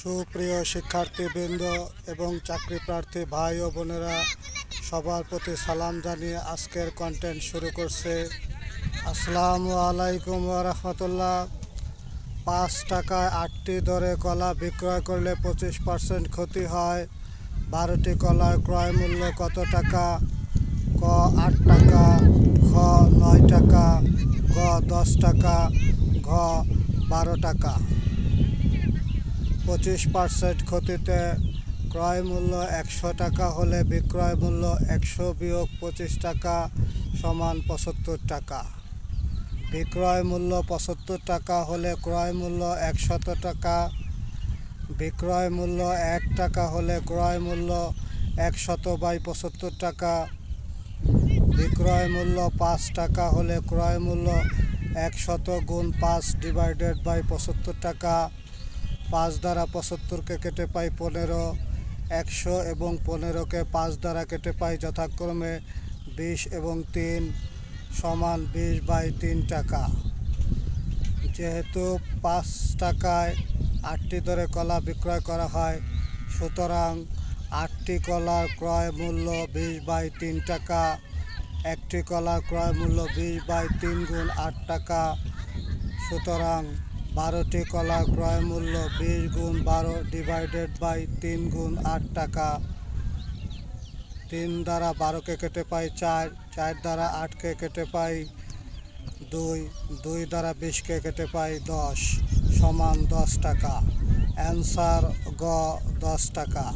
সুপ্রিয় শিক্ষার্থীবৃন্দ এবং চাকরি প্রার্থী ভাই ও বোনেরা, সবার প্রতি সালাম জানিয়ে আজকের কন্টেন্ট শুরু করছে। আসসালামু আলাইকুম রহমতুল্লাহ। পাঁচ টাকায় আটটি দরে কলা বিক্রয় করলে পঁচিশ পার্সেন্ট ক্ষতি হয়। বারোটি কলার ক্রয় মূল্য কত টাকা? ক, আট টাকা খ নয় টাকা, গ, দশ টাকা, ঘ, বারো টাকা। পঁচিশ পার্সেন্ট ক্ষতিতে ক্রয় মূল্য একশো টাকা হলে বিক্রয় মূল্য একশো বিয়োগ পঁচিশ টাকা সমান পঁচাত্তর টাকা। বিক্রয় মূল্য পঁচাত্তর টাকা হলে ক্রয় মূল্য একশত টাকা, বিক্রয় মূল্য এক টাকা হলে ক্রয় মূল্য একশত বাই পঁচাত্তর টাকা, বিক্রয় মূল্য পাঁচ টাকা হলে ক্রয় মূল্য একশত গুণ পাঁচ ডিভাইডেড বাই পঁচাত্তর টাকা পাঁচ দ্বারা পঁচাত্তরকে কেটে পাই পনেরো, একশো এবং পনেরোকে পাঁচ দ্বারা কেটে পাই যথাক্রমে বিশ এবং তিন সমান বিশ বাই তিন টাকা। যেহেতু পাঁচ টাকায় আটটি দরে কলা বিক্রয় করা হয়, সুতরাং আটটি কলার ক্রয় মূল্য বিশ বাই তিন টাকা, একটি কলার ক্রয় মূল্য বিশ বাই তিন গুণ আট টাকা, সুতরাং বারোটি কলা ক্রয় মূল্য বিশ গুণ বারো ডিভাইডেড বাই তিন গুণ আট টাকা। তিন দ্বারা বারোকে কেটে পাই চার চার দ্বারা আটকে কেটে পাই দুই দুই দ্বারা বিশকে কেটে পাই দশ, সমান দশ টাকা। অ্যান্সার গ, দশ টাকা।